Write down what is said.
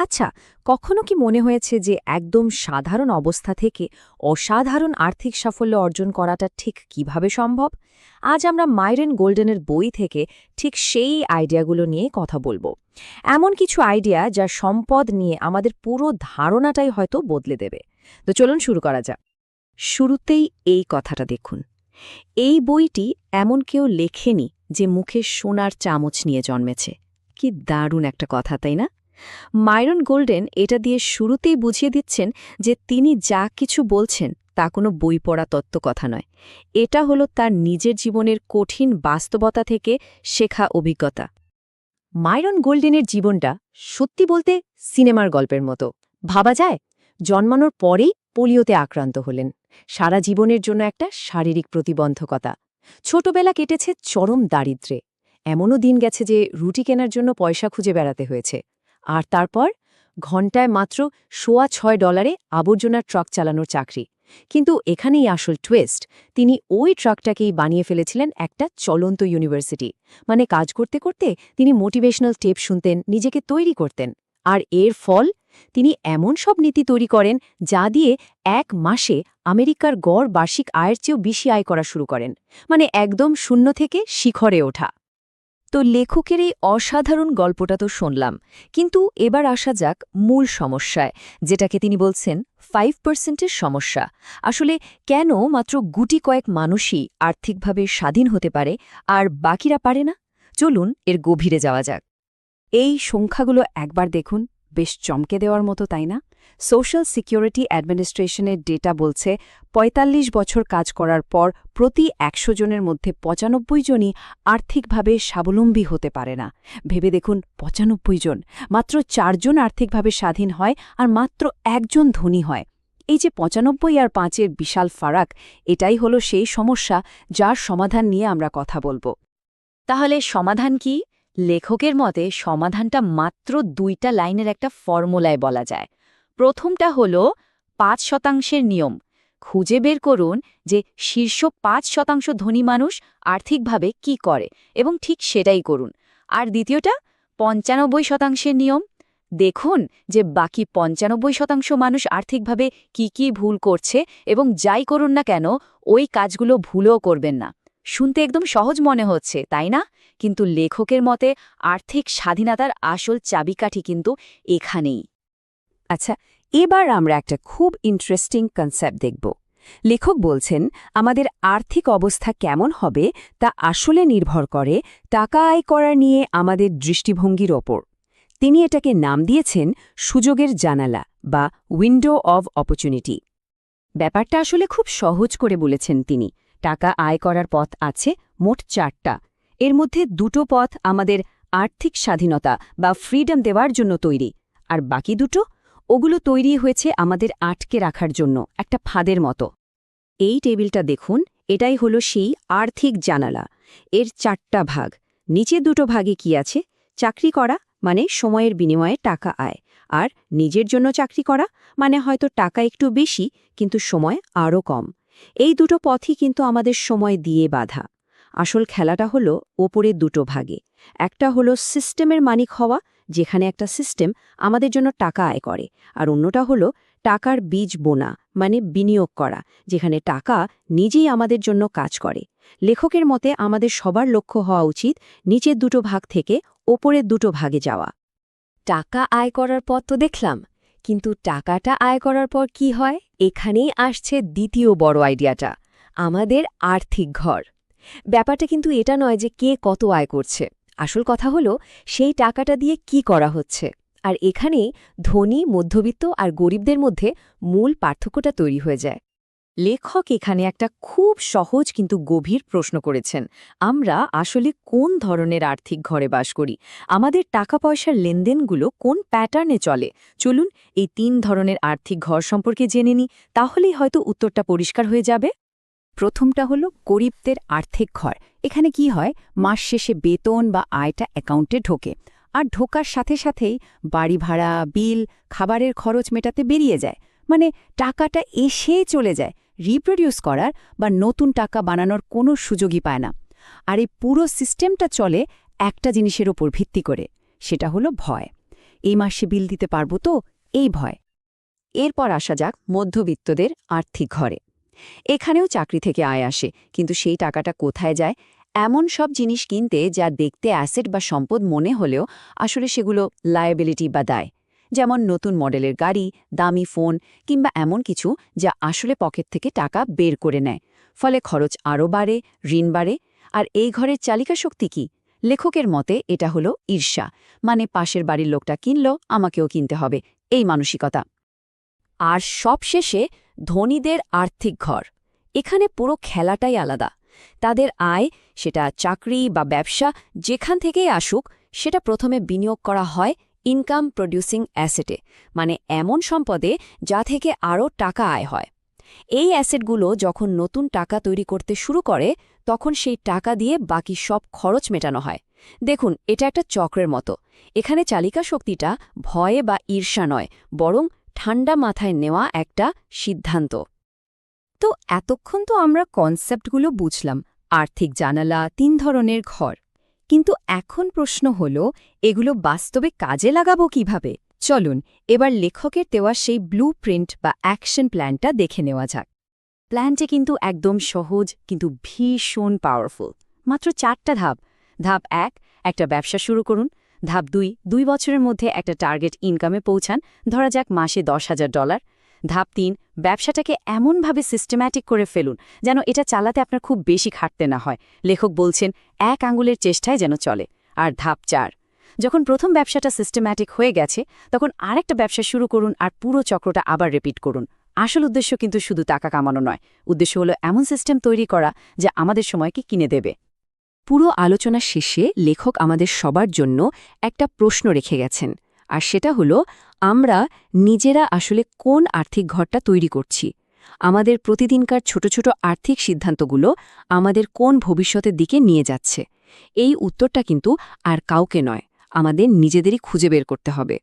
আচ্ছা কখনো কি মনে হয়েছে যে একদম সাধারণ অবস্থা থেকে অসাধারণ আর্থিক সাফল্য অর্জন করাটা ঠিক কীভাবে সম্ভব? আজ আমরা মাইরেন গোল্ডেনের বই থেকে ঠিক সেই আইডিয়াগুলো নিয়ে কথা বলব। এমন কিছু আইডিয়া যা সম্পদ নিয়ে আমাদের পুরো ধারণাটাই হয়তো বদলে দেবে। তো চলুন শুরু করা যাক। শুরুতেই এই কথাটা দেখুন। এই বইটি এমন কেউ লেখেনি যে মুখে সোনার চামচ নিয়ে জন্মেছে। কি দারুণ একটা কথা, তাই না? মাইরন গোল্ডেন এটা দিয়ে শুরুতেই বুঝিয়ে দিচ্ছেন যে তিনি যা কিছু বলছেন তা কোনো বই পড়া তত্ত্ব কথা নয়। এটা হলো তার নিজের জীবনের কঠিন বাস্তবতা থেকে শেখা অভিজ্ঞতা। মাইরন গোল্ডেনের জীবনটা সত্যি বলতে সিনেমার গল্পের মতো। ভাবা যায়, জন্মানোর পরেই পোলিওতে আক্রান্ত হলেন। সারা জীবনের জন্য একটা শারীরিক প্রতিবন্ধকতা। ছোটবেলা কেটেছে চরম দারিদ্রে এমনও দিন গেছে যে রুটি কেনার জন্য পয়সা খুঁজে বেড়াতে হয়েছে। আর তারপর ঘণ্টায় মাত্র সোয়া ছয় ডলারে আবর্জনার ট্রাক চালানোর চাকরি। কিন্তু এখানেই আসল টুয়েস্ট তিনি ওই ট্রাকটাকেই বানিয়ে ফেলেছিলেন একটা চলন্ত ইউনিভার্সিটি মানে কাজ করতে করতে তিনি মোটিভেশনাল টেপ শুনতেন, নিজেকে তৈরি করতেন। আর এর ফল, তিনি এমন সব নীতি তৈরি করেন, যা দিয়ে এক মাসে আমেরিকার গড় বার্ষিক আয়ের চেয়েও বেশি আয় করা শুরু করেন। মানে একদম শূন্য থেকে শিখরে ওঠা। তো লেখকের এই অসাধারণ গল্পটা তো শুনলাম। কিন্তু এবার আসা যাক মূল সমস্যায়, যেটাকে তিনি বলছেন ফাইভ পার্সেন্টের সমস্যা। আসলে কেন মাত্র গুটি কয়েক মানুষই আর্থিকভাবে স্বাধীন হতে পারে আর বাকিরা পারে না? চলুন এর গভীরে যাওয়া যাক। এই সংখ্যাগুলো একবার দেখুন, বেশ চমকে দেওয়ার মতো, তাই না? সোশ্যাল সিকিউরিটি অ্যাডমিনিস্ট্রেশনের ডেটা বলছে ৪৫ বছর কাজ করার পর প্রতি একশো জনের মধ্যে পঁচানব্বই জনই আর্থিকভাবে স্বাবলম্বী হতে পারে না। ভেবে দেখুন, পঁচানব্বই জন। মাত্র চারজন আর্থিকভাবে স্বাধীন হয় আর মাত্র একজন ধনী হয়। এই যে পঁচানব্বই আর পাঁচের বিশাল ফারাক, এটাই হলো সেই সমস্যা যার সমাধান নিয়ে আমরা কথা বলব। তাহলে সমাধান কি? লেখকের মতে সমাধানটা মাত্র দুইটা লাইনের একটা ফর্মুলায় বলা যায়। প্রথমটা হল পাঁচ শতাংশের নিয়ম। খুঁজে বের করুন যে শীর্ষ পাঁচ শতাংশ ধনী মানুষ আর্থিকভাবে কি করে এবং ঠিক সেটাই করুন। আর দ্বিতীয়টা, পঞ্চানব্বই শতাংশের নিয়ম। দেখুন যে বাকি পঞ্চানব্বই শতাংশ মানুষ আর্থিকভাবে কি কি ভুল করছে এবং যাই করুন না কেন, ওই কাজগুলো ভুলও করবেন না। শুনতে একদম সহজ মনে হচ্ছে, তাই না? কিন্তু লেখকের মতে, আর্থিক স্বাধীনতার আসল চাবিকাঠি কিন্তু এখানেই। আচ্ছা এবার আমরা একটা খুব ইন্টারেস্টিং কনসেপ্ট দেখব। লেখক বলছেন, আমাদের আর্থিক অবস্থা কেমন হবে তা আসলে নির্ভর করে টাকা আয় করা নিয়ে আমাদের দৃষ্টিভঙ্গির ওপর। তিনি এটাকে নাম দিয়েছেন সুযোগের জানালা বা উইন্ডো অব অপরচুনিটি ব্যাপারটা আসলে খুব সহজ করে বলেছেন তিনি। টাকা আয় করার পথ আছে মোট চারটা। এর মধ্যে দুটো পথ আমাদের আর্থিক স্বাধীনতা বা ফ্রিডম দেওয়ার জন্য তৈরি। আর বাকি দুটো ওগুলো তৈরি হয়েছে আমাদের আটকে রাখার জন্য, একটা ফাঁদের মতো। এই টেবিলটা দেখুন, এটাই হলো সেই আর্থিক জানালা। এর চারটা ভাগ। নিচে দুটো ভাগে কি আছে? চাকরি করা মানে সময়ের বিনিময়ে টাকা আয়। আর নিজের জন্য চাকরি করা মানে হয়তো টাকা একটু বেশি, কিন্তু সময় আরও কম। এই দুটো পথই কিন্তু আমাদের সময় দিয়ে বাধা। আসল খেলাটা হলো ওপরে দুটো ভাগে। একটা হলো সিস্টেমের মানিক হওয়া যেখানে একটা সিস্টেম আমাদের জন্য টাকা আয় করে। আর অন্যটা হলো টাকার বীজ বোনা মানে বিনিয়োগ করা, যেখানে টাকা নিজেই আমাদের জন্য কাজ করে। লেখকের মতে আমাদের সবার লক্ষ্য হওয়া উচিত নিচের দুটো ভাগ থেকে ওপরের দুটো ভাগে যাওয়া। টাকা আয় করার পর তো দেখলাম, কিন্তু টাকাটা আয় করার পর কি হয়? এখানেই আসছে দ্বিতীয় বড় আইডিয়াটা, আমাদের আর্থিক ঘর। ব্যাপারটা কিন্তু এটা নয় যে কে কত আয় করছে। আসল কথা হলো, সেই টাকাটা দিয়ে কি করা হচ্ছে? আর এখানেই ধনী, মধ্যবিত্ত আর গরিবদের মধ্যে মূল পার্থক্যটা তৈরি হয়ে যায়। লেখক এখানে একটা খুব সহজ কিন্তু গভীর প্রশ্ন করেছেন, আমরা আসলে কোন ধরনের আর্থিক ঘরে বাস করি? আমাদের টাকা পয়সার লেনদেনগুলো কোন প্যাটার্নে চলে? চলুন এই তিন ধরনের আর্থিক ঘর সম্পর্কে জেনে নিই তাহলেই হয়তো উত্তরটা পরিষ্কার হয়ে যাবে। প্রথমটা হলো গরিবদের আর্থিক ঘর। এখানে কি হয়? মাস শেষে বেতন বা আয়টা অ্যাকাউন্টে ঢোকে। আর ঢোকার সাথে সাথেই বাড়ি ভাড়া, বিল, খাবারের খরচ মেটাতে বেরিয়ে যায়। মানে টাকাটা এসেই চলে যায়। রিপ্রডিউস করার বা নতুন টাকা বানানোর কোনো সুযোগই পায় না। আর এই পুরো সিস্টেমটা চলে একটা জিনিসের ওপর ভিত্তি করে। সেটা হলো ভয়। এই মাসে বিল দিতে পারব তো? এই ভয়। এরপর আসা যাক মধ্যবিত্তদের আর্থিক ঘরে। এখানেও চাকরি থেকে আয় আসে, কিন্তু সেই টাকাটা কোথায় যায়? এমন সব জিনিস কিনতে যা দেখতে অ্যাসেট বা সম্পদ মনে হলেও আসলে সেগুলো লায়াবিলিটি বা দায়। যেমন নতুন মডেলের গাড়ি, দামি ফোন কিংবা এমন কিছু যা আসলে পকেট থেকে টাকা বের করে নেয়। ফলে খরচ আরও বাড়ে, ঋণ বাড়ে। আর এই ঘরের চালিকা শক্তি কি? লেখকের মতে এটা হলো ঈর্ষা। মানে পাশের বাড়ির লোকটা কিনল, আমাকেও কিনতে হবে। এই মানসিকতা। আর সবশেষে ধনীদের আর্থিক ঘর। এখানে পুরো খেলাটাই আলাদা। তাদের আয়, সেটা চাকরি বা ব্যবসা যেখান থেকেই আসুক, সেটা প্রথমে বিনিয়োগ করা হয় ইনকাম প্রডিউসিং অ্যাসেটে মানে এমন সম্পদে যা থেকে আরও টাকা আয় হয়। এই অ্যাসেটগুলো যখন নতুন টাকা তৈরি করতে শুরু করে, তখন সেই টাকা দিয়ে বাকি সব খরচ মেটানো হয়। দেখুন, এটা একটা চক্রের মতো। এখানে চালিকা শক্তিটা ভয়ে বা ঈর্ষা নয়, বরং ঠান্ডা মাথায় নেওয়া একটা সিদ্ধান্ত। তো এতক্ষণ তো আমরা কনসেপ্টগুলো বুঝলাম, আর্থিক জানালা, তিন ধরনের ঘর। কিন্তু এখন প্রশ্ন হল, এগুলো বাস্তবে কাজে লাগাবো কীভাবে? চলুন, এবার লেখকের দেওয়া সেই ব্লু প্রিন্ট বা অ্যাকশন প্ল্যানটা দেখে নেওয়া যাক। প্ল্যানটি কিন্তু একদম সহজ, কিন্তু ভীষণ পাওয়ারফুল। মাত্র চারটা ধাপ। ধাপ এক, একটা ব্যবসা শুরু করুন। ধাপ দুই দুই বছরের মধ্যে একটা টার্গেট ইনকামে পৌঁছান, ধরা যাক মাসে দশ হাজার ডলার ধাপ তিন, ব্যবসাটাকে এমনভাবে সিস্টেম্যাটিক করে ফেলুন, যেন এটা চালাতে আপনার খুব বেশি খাটতে না হয়। লেখক বলছেন, এক আঙুলের চেষ্টায় যেন চলে। আর ধাপ চার, যখন প্রথম ব্যবসাটা সিস্টেম্যাটিক হয়ে গেছে, তখন আরেকটা ব্যবসা শুরু করুন আর পুরো চক্রটা আবার রিপিট করুন। আসল উদ্দেশ্য কিন্তু শুধু টাকা কামানো নয়, উদ্দেশ্য হলো এমন সিস্টেম তৈরি করা যা আমাদের সময়কে কিনে দেবে। পুরো আলোচনা শেষে লেখক আমাদের সবার জন্য একটা প্রশ্ন রেখে গেছেন, আর সেটা হলো, আমরা নিজেরা আসলে কোন আর্থিক ঘরটা তৈরি করছি? আমাদের প্রতিদিনকার ছোট ছোট আর্থিক সিদ্ধান্তগুলো আমাদের কোন ভবিষ্যতের দিকে নিয়ে যাচ্ছে? এই উত্তরটা কিন্তু আর কাউকে নয়, আমাদের নিজেদেরই খুঁজে বের করতে হবে।